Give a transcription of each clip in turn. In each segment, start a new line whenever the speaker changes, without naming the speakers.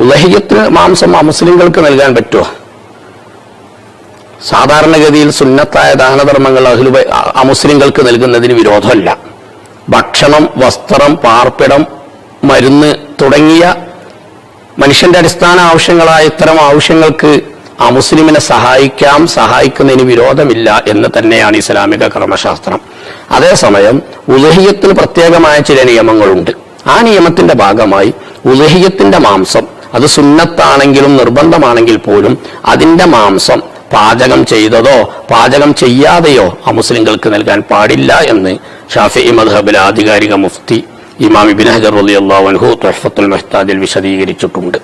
ഉലഹിയത്തിന് മാംസം മുസ്ലിങ്ങൾക്ക് നൽകാൻ പറ്റുമോ സാധാരണഗതിയിൽ സുന്നത്തായ ദാനധർമ്മങ്ങൾ അഹ്ലു അമുസ്ലിങ്ങൾക്ക് നൽകുന്നതിന് വിരോധമല്ല. ഭക്ഷണം വസ്ത്രം പാർപ്പിടം മരുന്ന് തുടങ്ങിയ മനുഷ്യന്റെ അടിസ്ഥാന ആവശ്യങ്ങളായ ഇത്തരം ആവശ്യങ്ങൾക്ക് അമുസ്ലിമിനെ സഹായിക്കാം സഹായിക്കുന്നതിന് വിരോധമില്ല എന്ന് തന്നെയാണ് ഇസ്ലാമിക കർമ്മശാസ്ത്രം. അതേസമയം ഉലഹിയത്തിന് പ്രത്യേകമായ ചില നിയമങ്ങളുണ്ട്. ആ നിയമത്തിന്റെ ഭാഗമായി ഉലഹിയത്തിന്റെ മാംസം അത് സുന്നത്താണെങ്കിലും നിർബന്ധമാണെങ്കിൽ പോലും അതിന്റെ മാംസം പാചകം ചെയ്തതോ പാചകം ചെയ്യാതെയോ അമുസ്ലിങ്ങൾക്ക് നൽകാൻ പാടില്ല എന്ന് ഷാഫി മദ്ഹബിലെ ആധികാരിക മുഫ്തി ഇമാം ഇബിൻ ഹജർ റളിയല്ലാഹു അൻഹു തൊഹഫത്തുൽ മെഹ്താദിൽ വിശദീകരിച്ചിട്ടുണ്ട്.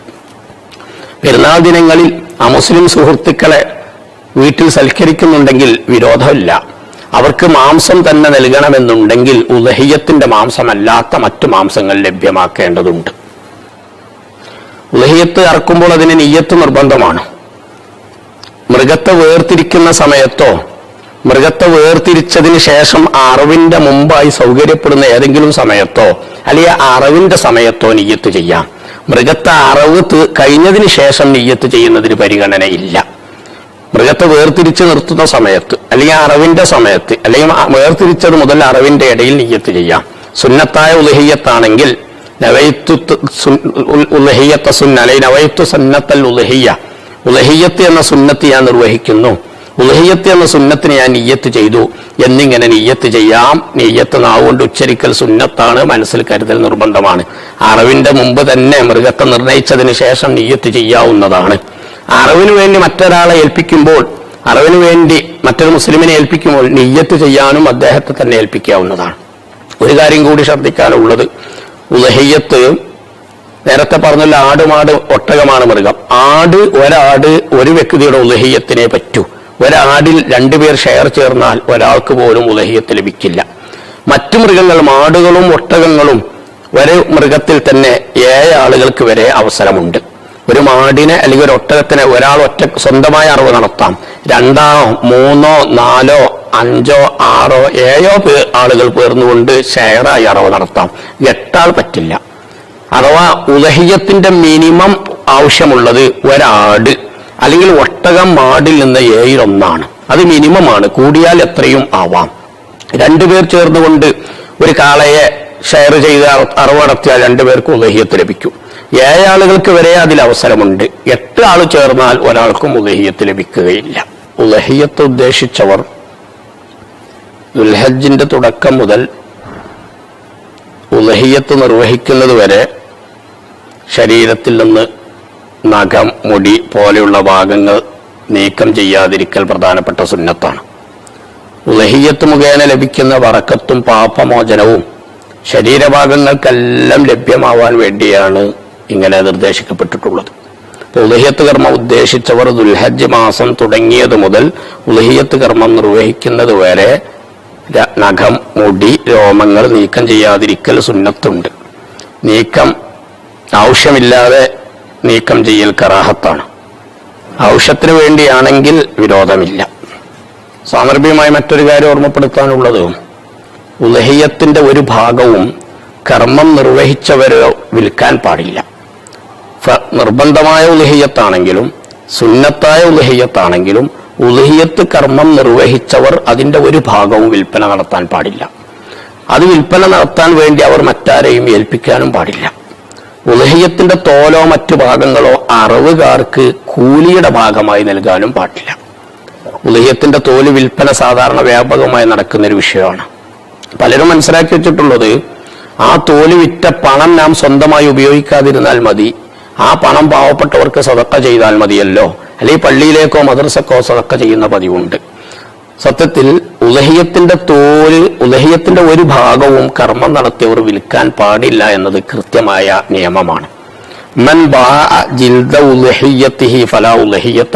പെരുന്നാൾ ദിനങ്ങളിൽ അമുസ്ലിം സുഹൃത്തുക്കളെ വീട്ടിൽ സൽക്കരിക്കുന്നുണ്ടെങ്കിൽ വിരോധമില്ല. അവർക്ക് മാംസം തന്നെ നൽകണമെന്നുണ്ടെങ്കിൽ ഉദഹയ്യത്തിന്റെ മാംസമല്ലാത്ത മറ്റു മാംസങ്ങൾ ലഭ്യമാക്കേണ്ടതുണ്ട്. ഉലഹിയത്ത് ഇറക്കുമ്പോൾ അതിന് നെയ്യത്ത് നിർബന്ധമാണ്. മൃഗത്തെ വേർതിരിക്കുന്ന സമയത്തോ മൃഗത്തെ വേർതിരിച്ചതിന് ശേഷം അറിവിന്റെ മുമ്പായി സൗകര്യപ്പെടുന്ന ഏതെങ്കിലും സമയത്തോ അല്ലെങ്കിൽ അറിവിന്റെ സമയത്തോ നെയ്യത്ത് ചെയ്യാം. മൃഗത്തെ അറിവ് കഴിഞ്ഞതിന് ശേഷം നെയ്യത്ത് ചെയ്യുന്നതിന് പരിഗണനയില്ല. മൃഗത്തെ വേർതിരിച്ച് നിർത്തുന്ന സമയത്ത് അല്ലെങ്കിൽ അറിവിന്റെ സമയത്ത് അല്ലെങ്കിൽ വേർതിരിച്ചത് മുതൽ അറിവിന്റെ ഇടയിൽ നെയ്യത്ത് ചെയ്യാം. സുന്നത്തായ ഉലഹിയത്താണെങ്കിൽ സുന്ന ഉലഹിയ ഉലഹിയത്ത് എന്ന സുന്നത്ത് ഞാൻ നിർവഹിക്കുന്നു. ഉലഹിയത്ത് എന്ന സുന്നത്തിന് ഞാൻ നെയ്യത്ത് ചെയ്തു. എന്നിങ്ങനെ നെയ്യത്ത് ചെയ്യാം. നെയ്യത്ത് നാവുകൊണ്ട് ഉച്ചരിക്കൽ സുന്നത്താണ് മനസ്സിൽ കരുതൽ നിർബന്ധമാണ്. അറിവിന്റെ മുമ്പ് തന്നെ മൃഗത്തെ നിർണയിച്ചതിന് ശേഷം നെയ്യത്ത് ചെയ്യാവുന്നതാണ്. അറിവിന് വേണ്ടി മറ്റൊരാളെ ഏൽപ്പിക്കുമ്പോൾ അറിവിന് വേണ്ടി മറ്റൊരു മുസ്ലിമിനെ ഏൽപ്പിക്കുമ്പോൾ നെയ്യത്ത് ചെയ്യാനും അദ്ദേഹത്തെ തന്നെ ഏൽപ്പിക്കാവുന്നതാണ്. ഒരു കാര്യം കൂടി ശ്രദ്ധിക്കാനുള്ളത്. ഉലഹിയത്ത് നേരത്തെ പറഞ്ഞല്ലോ ആടുമാട് ഒട്ടകമാണ് മൃഗം. ആട് ഒരാട് ഒരു വ്യക്തിയുടെ ഉലഹിയത്തിനെ പറ്റൂ. ഒരാടിൽ രണ്ടുപേർ ഷെയർ ചേർന്നാൽ ഒരാൾക്ക് പോലും ഉലഹിയത്ത് ലഭിക്കില്ല. മറ്റു മൃഗങ്ങൾ ആടുകളും ഒട്ടകങ്ങളും ഒരു മൃഗത്തിൽ തന്നെ ഏഴ് ആളുകൾക്ക് വരെ അവസരമുണ്ട്. ഒരു മാടിനെ അല്ലെങ്കിൽ ഒരു ഒട്ടകത്തിനെ ഒരാൾ ഒറ്റ സ്വന്തമായ അറിവ് നടത്താം. രണ്ടാണോ മൂന്നോ നാലോ അഞ്ചോ ആറോ ഏഴോ പേ ആളുകൾ പേർന്നുകൊണ്ട് ഷെയറായി അറിവ് നടത്താം. എട്ടാൾ പറ്റില്ല. അഥവാ ഉലഹിയത്തിന്റെ മിനിമം ആവശ്യമുള്ളത് ഒരാട് അല്ലെങ്കിൽ ഒട്ടകം മാടിൽ നിന്ന് ഏഴിലൊന്നാണ്. അത് മിനിമമാണ്. കൂടിയാൽ എത്രയും ആവാം. രണ്ടുപേർ ചേർന്നുകൊണ്ട് ഒരു കാളയെ ഷെയർ ചെയ്ത് അറിവ് നടത്തിയാൽ രണ്ടുപേർക്കും ഉലഹിയത്ത് ലഭിക്കും. ഏഴ് ആളുകൾക്ക് വരെ അതിൽ അവസരമുണ്ട്. എട്ട് ആൾ ചേർന്നാൽ ഒരാൾക്കും ഉലഹിയത്ത് ലഭിക്കുകയില്ല. ഉലഹിയത്ത് ഉദ്ദേശിച്ചവർ ദുൽഹജ്ജിന്റെ തുടക്കം മുതൽ ഉലഹിയത്ത് നിർവഹിക്കുന്നത് വരെ ശരീരത്തിൽ നിന്ന് നഖം മുടി പോലെയുള്ള ഭാഗങ്ങൾ നീക്കം ചെയ്യാതിരിക്കൽ പ്രധാനപ്പെട്ട സുന്നത്താണ്. ഉലഹിയത്ത് മുഖേന ലഭിക്കുന്ന വറക്കത്തും പാപമോചനവും ശരീരഭാഗങ്ങൾക്കെല്ലാം ലഭ്യമാവാൻ വേണ്ടിയാണ് ഇങ്ങനെ നിർദ്ദേശിക്കപ്പെട്ടിട്ടുള്ളത്. ഉലഹിയത്ത് കർമ്മം ഉദ്ദേശിച്ചവർ ദുൽഹജ്ജ് മാസം തുടങ്ങിയത് മുതൽ ഉലഹിയത്ത് കർമ്മം നിർവഹിക്കുന്നത് വരെ നഖം മുടി രോമങ്ങൾ നീക്കം ചെയ്യാതിരിക്കൽ സുന്നത്തുണ്ട്. നീക്കം ആവശ്യമില്ലാതെ നീക്കം ചെയ്യൽ കറാഹത്താണ്. ആവശ്യത്തിന് വേണ്ടിയാണെങ്കിൽ വിരോധമില്ല. സാമർഭ്യമായി മറ്റൊരു കാര്യം ഓർമ്മപ്പെടുത്താനുള്ളത്. ഉലഹിയത്തിന്റെ ഒരു ഭാഗവും കർമ്മം നിർവഹിച്ചവരോ വിൽക്കാൻ പാടില്ല. നിർബന്ധമായ ഉലഹിയത്താണെങ്കിലും സുന്നത്തായ ഉലഹിയത്താണെങ്കിലും ഉലഹിയത്ത് കർമ്മം നിർവഹിച്ചവർ അതിന്റെ ഒരു ഭാഗവും വിൽപ്പന നടത്താൻ പാടില്ല. അത് വിൽപ്പന നടത്താൻ വേണ്ടി അവർ മറ്റാരെയും ഏൽപ്പിക്കാനും പാടില്ല. ഉലഹിയത്തിന്റെ തോലോ മറ്റു ഭാഗങ്ങളോ അറിവുകാർക്ക് കൂലിയുടെ ഭാഗമായി നൽകാനും പാടില്ല. ഉലഹിയത്തിന്റെ തോൽ വിൽപ്പന സാധാരണ വ്യാപകമായി നടക്കുന്നൊരു വിഷയമാണ്. പലരും മനസ്സിലാക്കി വെച്ചിട്ടുള്ളത് ആ തോൽ വിറ്റ പണം നാം സ്വന്തമായി ഉപയോഗിക്കാതിരുന്നാൽ മതി ആ പണം പാവപ്പെട്ടവർക്ക് സതക്ക ചെയ്താൽ മതിയല്ലോ അല്ലെങ്കിൽ പള്ളിയിലേക്കോ മദ്രസക്കോ സതക്ക ചെയ്യുന്ന പതിവുണ്ട്. സത്യത്തിൽ ഉലഹിയത്തിന്റെ തോൽ ഉലഹിയത്തിന്റെ ഒരു ഭാഗവും കർമ്മം നടത്തിയവർ വിൽക്കാൻ പാടില്ല എന്നത് കൃത്യമായ നിയമമാണ്. മൻ ജിൽദ ഫലാ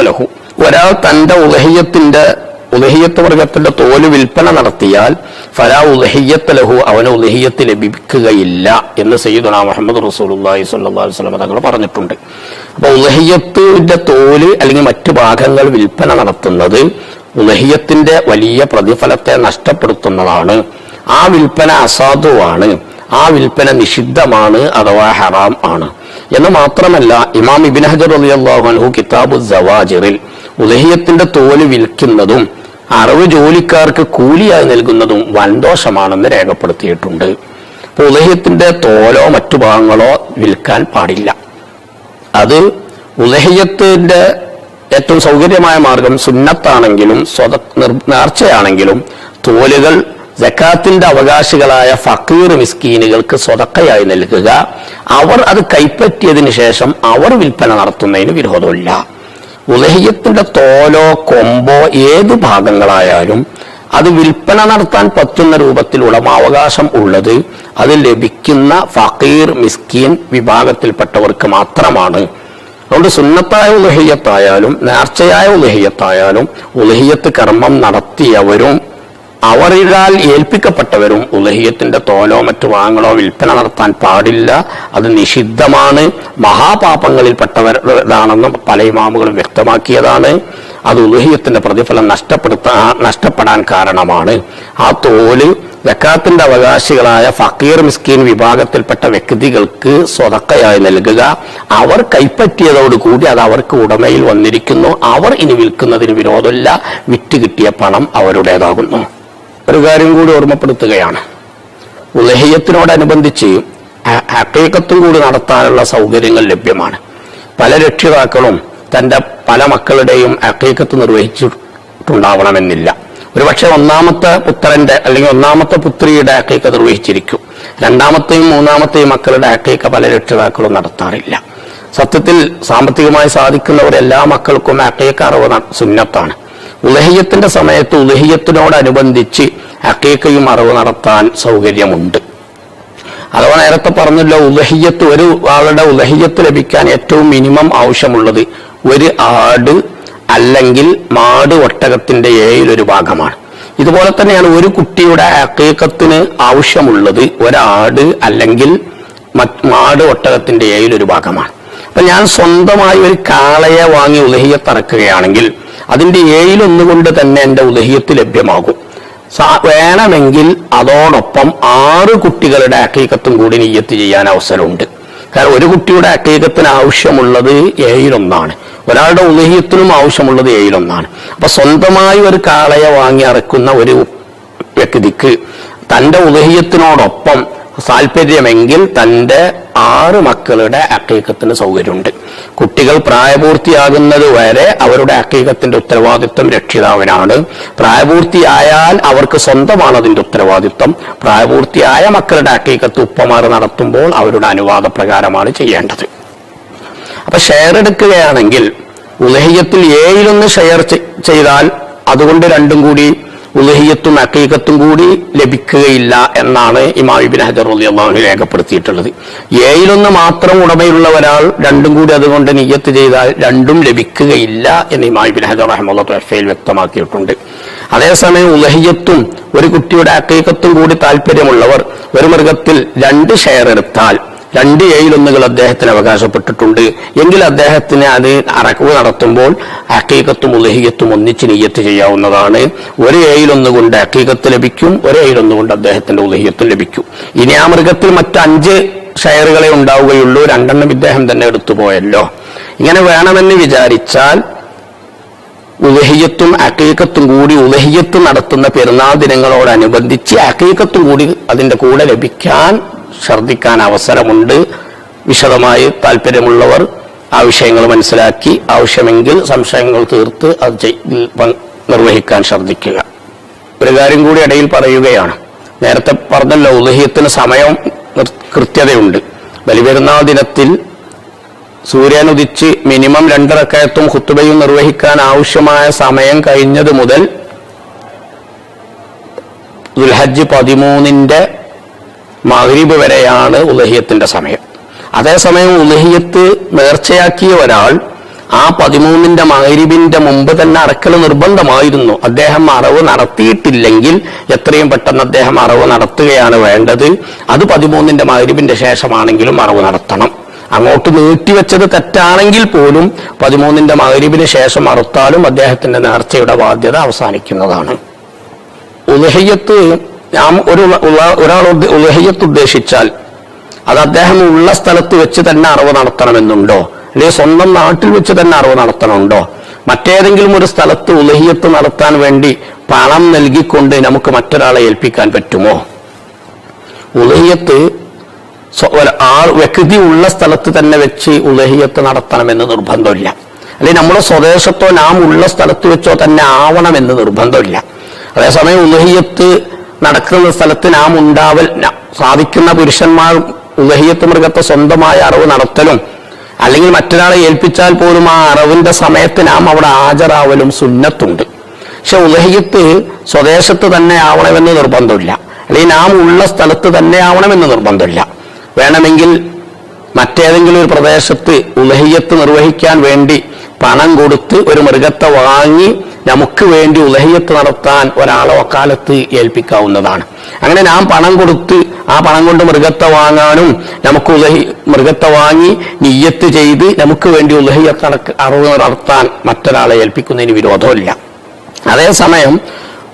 ലഹു. ഒരാൾ തന്റെ ഉലഹിയത്തിന്റെ ഉലഹിയത്ത് വർഗത്തിന്റെ തോൽ വിൽപ്പന നടത്തിയാൽ ഫലാ ഉദഹിയത്ത് ലഹു അവന് ഉദഹിയത്ത് ലഭിക്കുകയില്ല എന്ന് സയ്യിദുന മുഹമ്മദ് അലൈഹി വസല്ലം തങ്ങൾ പറഞ്ഞിട്ടുണ്ട്. അപ്പൊ ഉദഹിയത്തിന്റെ തോൽ അല്ലെങ്കിൽ മറ്റു ഭാഗങ്ങൾ വിൽപ്പന നടത്തുന്നത് ഉദഹിയത്തിന്റെ വലിയ പ്രതിഫലത്തെ നഷ്ടപ്പെടുത്തുന്നതാണ്. ആ വിൽപ്പന അസാധുവാണ്. ആ വിൽപ്പന നിഷിദ്ധമാണ് അഥവാ ഹറാം ആണ്. എന്ന് മാത്രമല്ല ഇമാം ഇബിൻ ഹജർ അലി അള്ളാഹു കിതാബു ജവാജിറിൽ ഉദഹിയത്തിന്റെ തോൽ വിൽക്കുന്നതും അറിവ് ജോലിക്കാർക്ക് കൂലിയായി നൽകുന്നതും വൻദോഷമാണെന്ന് രേഖപ്പെടുത്തിയിട്ടുണ്ട്. ഉദയത്തിന്റെ തോലോ മറ്റു ഭാഗങ്ങളോ വിൽക്കാൻ പാടില്ല. അത് ഉലഹിയത്തിന്റെ ഏറ്റവും സൗകര്യമായ മാർഗം സുന്നത്താണെങ്കിലും സ്വത നിർ- നേർച്ചയാണെങ്കിലും തോലുകൾ ജക്കാത്തിന്റെ അവകാശികളായ ഫക്കീർ മിസ്കീനുകൾക്ക് സ്വതക്കയായി നൽകുക. അവർ അത് കൈപ്പറ്റിയതിനു ശേഷം അവർ വിൽപ്പന നടത്തുന്നതിന് വിരോധമില്ല. ഉലഹിയത്തിന്റെ തോലോ കൊമ്പോ ഏത് ഭാഗങ്ങളായാലും അത് വിൽപ്പന നടത്താൻ പറ്റുന്ന രൂപത്തിൽ ഉടമാവകാശം ഉള്ളത് അത് ലഭിക്കുന്ന ഫക്കീർ മിസ്കീൻ വിഭാഗത്തിൽപ്പെട്ടവർക്ക് മാത്രമാണ്. അതുകൊണ്ട് സുന്നത്തായ ഉലഹിയത്തായാലും നേർച്ചയായ ഉലഹിയത്തായാലും ഉലഹിയത്ത് കർമ്മം നടത്തിയവരും അവരിൽ ഏൽപ്പിക്കപ്പെട്ടവരും ഉലഹിയത്തിന്റെ തോലോ മറ്റു ഭാഗങ്ങളോ വിൽപ്പന നടത്താൻ പാടില്ല. അത് നിഷിദ്ധമാണ്. മഹാപാപങ്ങളിൽപ്പെട്ടവരാണെന്ന് പല ഇമാമുകളും വ്യക്തമാക്കിയതാണ്. അത് ഉലഹിയത്തിന്റെ പ്രതിഫലം നഷ്ടപ്പെടുത്താ നഷ്ടപ്പെടാൻ കാരണമാണ്. ആ തോൽ വെക്കാത്തിന്റെ അവകാശികളായ ഫക്കീർ മിസ്കീൻ വിഭാഗത്തിൽപ്പെട്ട വ്യക്തികൾക്ക് സ്വതക്കയായി നൽകുക. അവർ കൈപ്പറ്റിയതോടുകൂടി അത് അവർക്ക് ഉടമയിൽ വന്നിരിക്കുന്നു. അവർ ഇനി വിൽക്കുന്നതിന് വിരോധമില്ല. വിറ്റ് കിട്ടിയ പണം അവരുടേതാകുന്നു. ഒരു കാര്യം കൂടി ഓർമ്മപ്പെടുത്തുകയാണ്. ഉലഹയത്തിനോടനുബന്ധിച്ച് ഹക്കീക്കത്തും കൂടി നടത്താനുള്ള സൗകര്യങ്ങൾ ലഭ്യമാണ്. പല രക്ഷിതാക്കളും തന്റെ പല മക്കളുടെയും അക്കീക്കത്ത് നിർവഹിച്ചിട്ടുണ്ടാവണമെന്നില്ല. ഒരുപക്ഷെ ഒന്നാമത്തെ പുത്രന്റെ അല്ലെങ്കിൽ ഒന്നാമത്തെ പുത്രിയുടെ അക്കൈക്ക നിർവഹിച്ചിരിക്കും. രണ്ടാമത്തെയും മൂന്നാമത്തെയും മക്കളുടെ അക്കൈക്ക പല രക്ഷിതാക്കളും നടത്താറില്ല. സത്യത്തിൽ സാമ്പത്തികമായി സാധിക്കുന്നവർ എല്ലാ മക്കൾക്കും അക്കീക്ക സുന്നത്താണ്. ഉലഹിയത്തിന്റെ സമയത്ത് ഉലഹിയത്തിനോടനുബന്ധിച്ച് അക്കീക്കയും അറിവ് നടത്താൻ സൗകര്യമുണ്ട്. അഥവാ നേരത്തെ പറഞ്ഞല്ലോ ഉലഹിയത്ത് ഒരു ആളുടെ ഉലഹിയത്ത് ലഭിക്കാൻ ഏറ്റവും മിനിമം ആവശ്യമുള്ളത് ഒരു ആട് അല്ലെങ്കിൽ മാട് ഒട്ടകത്തിന്റെ ഏഴിലൊരു ഭാഗമാണ്. ഇതുപോലെ തന്നെയാണ് ഒരു കുട്ടിയുടെ അക്കീക്കത്തിന് ആവശ്യമുള്ളത് ഒരാട് അല്ലെങ്കിൽ മാട് ഒട്ടകത്തിന്റെ ഏഴിലൊരു ഭാഗമാണ്. അപ്പൊ ഞാൻ സ്വന്തമായി ഒരു കാളയെ വാങ്ങി ഉലഹിയത്ത് ഇറക്കുകയാണെങ്കിൽ അതിന്റെ ഏഴിലൊന്നുകൊണ്ട് തന്നെ എന്റെ ഉലഹിയത്ത് ലഭ്യമാകും. വേണമെങ്കിൽ അതോടൊപ്പം ആറ് കുട്ടികളുടെ അക്കീകത്തും കൂടി നിയ്യത്ത് ചെയ്യാൻ അവസരമുണ്ട്. കാരണം ഒരു കുട്ടിയുടെ അക്കീകത്തിന് ആവശ്യമുള്ളത് ഏഴിലൊന്നാണ്. ഒരാളുടെ ഉലഹിയത്തിനും ആവശ്യമുള്ളത് ഏഴിലൊന്നാണ്. അപ്പൊ സ്വന്തമായി ഒരു കാളയെ വാങ്ങി അറക്കുന്ന ഒരു വ്യക്തിക്ക് തന്റെ ഉലഹിയത്തിനോടൊപ്പം താല്പര്യമെങ്കിൽ തന്റെ ആറ് മക്കളുടെ അക്കീകത്തിന് സൗകര്യമുണ്ട്. കുട്ടികൾ പ്രായപൂർത്തിയാകുന്നത് വരെ അവരുടെ അക്കീകത്തിന്റെ ഉത്തരവാദിത്വം രക്ഷിതാവിനാണ്. പ്രായപൂർത്തിയായാൽ അവർക്ക് സ്വന്തമാണ് അതിന്റെ ഉത്തരവാദിത്വം. പ്രായപൂർത്തിയായ മക്കളുടെ അക്കീകത്ത് ഉപ്പമാർ നടത്തുമ്പോൾ അവരുടെ അനുവാദ പ്രകാരമാണ് ചെയ്യേണ്ടത്. അപ്പൊ ഷെയർ എടുക്കുകയാണെങ്കിൽ ഉദഹീയത്തിൽ ഏഴിലൊന്ന് ഷെയർ ചെയ്താൽ അതുകൊണ്ട് രണ്ടും കൂടി ഉലഹിയത്തും അക്കീകത്തും കൂടി ലഭിക്കുകയില്ല എന്നാണ് ഇമാം ഹജർ അള്ളാഹു രേഖപ്പെടുത്തിയിട്ടുള്ളത്. ഏയിലൊന്ന് മാത്രം ഉടമയുള്ള ഒരാൾ രണ്ടും കൂടി അതുകൊണ്ട് നിയ്യത്ത് ചെയ്താൽ രണ്ടും ലഭിക്കുകയില്ല എന്ന് ഇമാം ഹജർ റഹ്മുള്ള വ്യക്തമാക്കിയിട്ടുണ്ട്. അതേസമയം ഉലഹിയത്തും ഒരു കുട്ടിയുടെ അക്കീകത്തും കൂടി താല്പര്യമുള്ളവർ ഒരു മൃഗത്തിൽ രണ്ട് ഷെയർ എടുത്താൽ രണ്ട് ഏഴിലൊന്നുകൾ അദ്ദേഹത്തിന് അവകാശപ്പെട്ടിട്ടുണ്ട്. എങ്കിൽ അദ്ദേഹത്തിന് അത് അറക്കവ് നടത്തുമ്പോൾ അക്കീകത്തും ഉലഹിയത്തും ഒന്നിച്ച് നീയത്ത് ചെയ്യാവുന്നതാണ്. ഒരു ഏഴിലൊന്ന് കൊണ്ട് അക്കീകത്ത് ലഭിക്കും ഒരു ഏഴിലൊന്ന് കൊണ്ട് അദ്ദേഹത്തിന്റെ ഉലഹിയത്തും ലഭിക്കും. ഇനി ആ മൃഗത്തിൽ മറ്റ് അഞ്ച് ഷെയറുകളെ ഉണ്ടാവുകയുള്ളൂ. രണ്ടെണ്ണം ഇദ്ദേഹം തന്നെ എടുത്തുപോയല്ലോ. ഇങ്ങനെ വേണമെന്ന് വിചാരിച്ചാൽ ഉലഹിയത്തും അക്കീക്കത്തും കൂടി ഉലഹിയത്ത് നടത്തുന്ന പെരുന്നാൾ ദിനങ്ങളോടനുബന്ധിച്ച് അക്കീക്കത്തും കൂടി അതിന്റെ കൂടെ ലഭിക്കാൻ ഛർദ്ദിക്കാൻ അവസരമുണ്ട്. വിശദമായി താല്പര്യമുള്ളവർ ആ വിഷയങ്ങൾ മനസ്സിലാക്കി ആവശ്യമെങ്കിൽ സംശയങ്ങൾ തീർത്ത് അത് നിർവഹിക്കാൻ ശ്രദ്ധിക്കുക. ഒരു കാര്യം കൂടി ഇടയിൽ പറയുകയാണ്. നേരത്തെ പറഞ്ഞല്ലോ ഉദഹിയത്തിന് സമയം കൃത്യതയുണ്ട്. ബലിപെരുന്നാൾ ദിനത്തിൽ സൂര്യൻ ഉദിച്ച് മിനിമം രണ്ടിറക്കയത്തും ഹുത്തുബയും നിർവഹിക്കാൻ ആവശ്യമായ സമയം കഴിഞ്ഞത് മുതൽ ദുൽഹജ്ജ് പതിമൂന്നിന്റെ മഗ്രിബ് വരെയാണ് ഉലഹിയത്തിന്റെ സമയം. അതേസമയം ഉലഹിയത്ത് നേർച്ചയാക്കിയ ഒരാൾ ആ പതിമൂന്നിന്റെ മഹരീബിന്റെ മുമ്പ് തന്നെ അടക്കൽ നിർബന്ധമായിരുന്നു. അദ്ദേഹം അറവ് നടത്തിയിട്ടില്ലെങ്കിൽ എത്രയും പെട്ടെന്ന് അദ്ദേഹം അറവ് നടത്തുകയാണ് വേണ്ടത്. അത് പതിമൂന്നിന്റെ മഹരീബിന്റെ ശേഷമാണെങ്കിലും അറവ് നടത്തണം. അങ്ങോട്ട് നീട്ടിവെച്ചത് തെറ്റാണെങ്കിൽ പോലും പതിമൂന്നിന്റെ മഗ്രിബിന് ശേഷം അറുത്താലും അദ്ദേഹത്തിന്റെ നേർച്ചയുടെ ബാധ്യത അവസാനിക്കുന്നതാണ്. ഉലഹയ്യത്ത് നാം ഒരു ഒരാൾ ഉലഹയ്യത്ത് ഉദ്ദേശിച്ചാൽ അത് അദ്ദേഹം ഉള്ള സ്ഥലത്ത് വെച്ച് തന്നെ അറിവ് നടത്തണമെന്നുണ്ടോ? അല്ലെങ്കിൽ സ്വന്തം നാട്ടിൽ വെച്ച് തന്നെ അറിവ് നടത്തണമുണ്ടോ? മറ്റേതെങ്കിലും ഒരു സ്ഥലത്ത് ഉലഹിയത്ത് നടത്താൻ വേണ്ടി പണം നൽകിക്കൊണ്ട് നമുക്ക് മറ്റൊരാളെ ഏൽപ്പിക്കാൻ പറ്റുമോ? ഉലഹിയത്ത് ആ വ്യക്തി ഉള്ള സ്ഥലത്ത് തന്നെ വെച്ച് ഉലഹിയത്ത് നടത്തണമെന്ന് നിർബന്ധമില്ല. അല്ലെങ്കിൽ നമ്മുടെ സ്വദേശത്തോ നാം ഉള്ള സ്ഥലത്ത് വെച്ചോ തന്നെ ആവണമെന്ന് നിർബന്ധമില്ല. അതേസമയം ഉലഹിയത്ത് നടക്കുന്ന സ്ഥലത്ത് നാം ഉണ്ടാവൽ സാധിക്കുന്ന പുരുഷന്മാർ ഉലഹിയത്ത് മൃഗത്തെ സ്വന്തമായ അറിവ് നടത്തലും അല്ലെങ്കിൽ മറ്റൊരാളെ ഏൽപ്പിച്ചാൽ പോലും ആ അറിവിന്റെ സമയത്ത് നാം അവിടെ ഹാജരാവലും സുന്നത്തുണ്ട്. പക്ഷെ ഉലഹിയത്ത് സ്വദേശത്ത് തന്നെ ആവണമെന്ന് നിർബന്ധമില്ല. അല്ലെങ്കിൽ നാം ഉള്ള സ്ഥലത്ത് തന്നെ ആവണമെന്ന് നിർബന്ധമില്ല. വേണമെങ്കിൽ മറ്റേതെങ്കിലും ഒരു പ്രദേശത്ത് ഉലഹിയത്ത് നിർവഹിക്കാൻ വേണ്ടി പണം കൊടുത്ത് ഒരു മൃഗത്തെ വാങ്ങി നമുക്ക് വേണ്ടി ഉലഹിയത്ത് നടത്താൻ ഒരാളെ ഒക്കാലത്ത് ഏൽപ്പിക്കാവുന്നതാണ്. അങ്ങനെ നാം പണം കൊടുത്ത് ആ പണം കൊണ്ട് മൃഗത്തെ വാങ്ങാനും നമുക്ക് ഉലഹി മൃഗത്തെ വാങ്ങി നിയ്യത്ത് ചെയ്ത് നമുക്ക് വേണ്ടി ഉലഹിയത്ത് നടക്ക അറിവ് നടത്താൻ മറ്റൊരാളെ ഏൽപ്പിക്കുന്നതിന് വിരോധമില്ല. അതേസമയം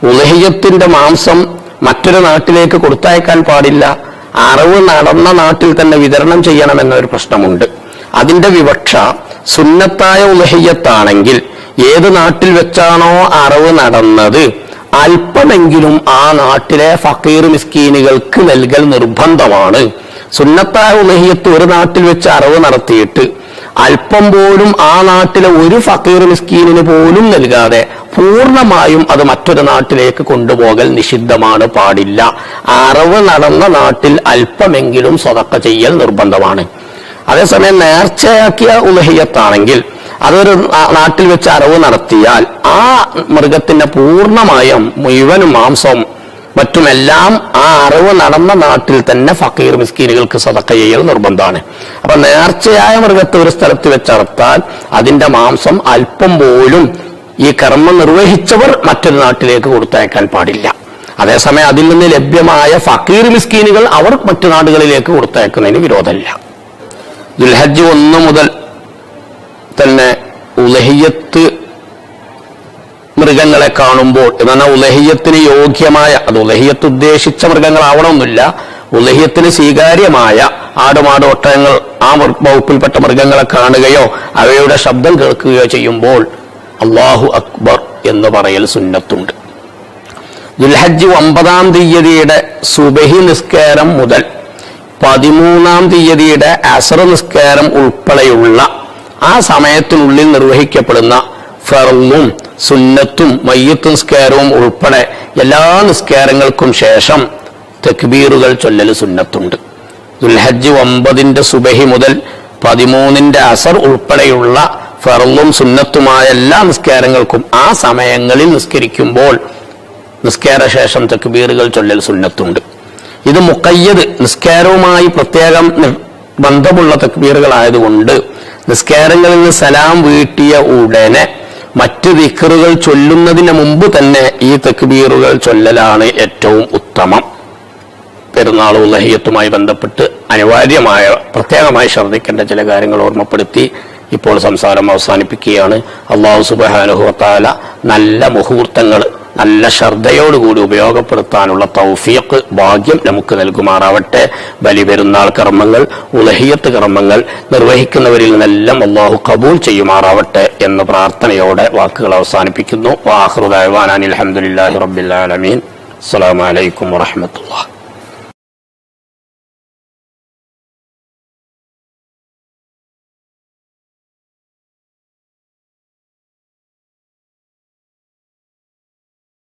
ഉലഹിയത്തിന്റെ മാംസം മറ്റൊരു നാട്ടിലേക്ക് കൊടുത്തയക്കാൻ പാടില്ല. അറിവ് നടന്ന നാട്ടിൽ തന്നെ വിതരണം ചെയ്യണമെന്നൊരു പ്രശ്നമുണ്ട്. അതിന്റെ വിവക്ഷ സുന്നത്തായ ഉലഹിയത്താണെങ്കിൽ ഏത് നാട്ടിൽ വെച്ചാണോ അറിവ് നടന്നത്? അല്പമെങ്കിലും ആ നാട്ടിലെ ഫക്കീർ മിസ്കീനുകൾക്ക് നൽകൽ നിർബന്ധമാണ്. സുന്നത്തായ ഉലഹിയത്ത് ഒരു നാട്ടിൽ വെച്ച് അറിവ് നടത്തിയിട്ട് അല്പം പോലും ആ നാട്ടിലെ ഒരു ഫക്കീർ മിസ്കീനിന് പോലും നൽകാതെ പൂർണമായും അത് മറ്റൊരു നാട്ടിലേക്ക് കൊണ്ടുപോകൽ നിഷിദ്ധമാണ് പാടില്ല. അറിവ് നടന്ന നാട്ടിൽ അല്പമെങ്കിലും സ്വതക്ക ചെയ്യൽ നിർബന്ധമാണ്. അതേസമയം നേർച്ചയാക്കിയ ഉലഹിയത്താണെങ്കിൽ അതൊരു നാട്ടിൽ വെച്ച് അറിവ് നടത്തിയാൽ ആ മൃഗത്തിന്റെ പൂർണമായും മുഴുവനും മാംസവും മറ്റുമെല്ലാം ആ അറിവ് നടന്ന നാട്ടിൽ തന്നെ ഫക്കീർ മിസ്കീനുകൾക്ക് സതക്ക ചെയ്യൽ നിർബന്ധമാണ്. അപ്പൊ നേർച്ചയായ മൃഗത്തെ ഒരു സ്ഥലത്ത് വെച്ചറുത്താൽ അതിന്റെ മാംസം അല്പം പോലും ഈ കർമ്മം നിർവഹിച്ചവർ മറ്റൊരു നാട്ടിലേക്ക് കൊടുത്തയക്കാൻ പാടില്ല. അതേസമയം അതിൽ നിന്ന് ലഭ്യമായ ഫക്കീർ മിസ്കീനുകൾ അവർ മറ്റു നാടുകളിലേക്ക് കൊടുത്തയക്കുന്നതിന് വിരോധമില്ല. ദുൽഹജ്ജ് ഒന്ന് മുതൽ തന്നെ ഉലഹിയത്ത് മൃഗങ്ങളെ കാണുമ്പോൾ എന്ന് പറഞ്ഞാൽ ഉലഹിയത്തിന് യോഗ്യമായ അത് ഉലഹിയത്ത് ഉദ്ദേശിച്ച മൃഗങ്ങളാവണമെന്നില്ല. ഉലഹിയത്തിന് സ്വീകാര്യമായ ആടുമാട് ഒട്ടകങ്ങൾ ആ വകുപ്പിൽപ്പെട്ട മൃഗങ്ങളെ കാണുകയോ അവയുടെ ശബ്ദം കേൾക്കുകയോ ചെയ്യുമ്പോൾ അള്ളാഹു അക്ബർ എന്ന് പറയൽ സുന്നത്തുണ്ട്. ദുൽഹജ്ജ് ഒമ്പതാം തീയതിയുടെ സുബഹി നിസ്കാരം മുതൽ പതിമൂന്നാം തീയതിയുടെ അസർ നിസ്കാരം ഉൾപ്പെടെയുള്ള ആ സമയത്തിനുള്ളിൽ നിർവഹിക്കപ്പെടുന്ന ഫെറും സുന്നത്തും മയ്യത്ത് നിസ്കാരവും ഉൾപ്പെടെ എല്ലാ നിസ്കാരങ്ങൾക്കും ശേഷം തക്ബീറുകൾ ചൊല്ലൽ സുന്നത്തുണ്ട്. ദുൽഹജ്ജ് ഒമ്പതിന്റെ സുബഹി മുതൽ പതിമൂന്നിന്റെ അസർ ഉൾപ്പെടെയുള്ള ഫെറും സുന്നത്തുമായ എല്ലാ നിസ്കാരങ്ങൾക്കും ആ സമയങ്ങളിൽ നിസ്കരിക്കുമ്പോൾ നിസ്കാര ശേഷം തക്ബീറുകൾ ചൊല്ലൽ സുന്നത്തുണ്ട്. ഇത് മുക്കയ്യത് നിസ്കാരവുമായി പ്രത്യേകം ബന്ധമുള്ള തക്ബീറുകളായതുകൊണ്ട് നിസ്കാരങ്ങളിൽ നിന്ന് സലാം വീട്ടിയ ഉടനെ മറ്റ് ദിക്കറുകൾ ചൊല്ലുന്നതിന് മുമ്പ് തന്നെ ഈ തക്ബീറുകൾ ചൊല്ലലാണ് ഏറ്റവും ഉത്തമം. പെരുന്നാളും ലഹിയത്തുമായി ബന്ധപ്പെട്ട് അനിവാര്യമായ പ്രത്യേകമായി ശ്രദ്ധിക്കേണ്ട ചില കാര്യങ്ങൾ ഓർമ്മപ്പെടുത്തി ഇപ്പോൾ സംസാരം അവസാനിപ്പിക്കുകയാണ്. അള്ളാഹു സുബാനുഹത്താല നല്ല മുഹൂർത്തങ്ങൾ നല്ല ശ്രദ്ധയോടുകൂടി ഉപയോഗപ്പെടുത്താനുള്ള തൗഫീഖ് ഭാഗ്യം നമുക്ക് നൽകുമാറാവട്ടെ. ബലി പെരുന്നാൾ കർമ്മങ്ങൾ ഉലഹിയത്ത് കർമ്മങ്ങൾ നിർവഹിക്കുന്നവരിൽ നിന്നെല്ലാം അള്ളാഹു കബൂൽ ചെയ്യുമാറാവട്ടെ എന്ന പ്രാർത്ഥനയോടെ വാക്കുകൾ അവസാനിപ്പിക്കുന്നു. വാഹൃദാൻ അലഹമുല്ലാഹി റബ്ബിൽ ആലമീൻ. അസ്സലാമു അലൈക്കും വറഹ്മത്തുള്ളാഹി.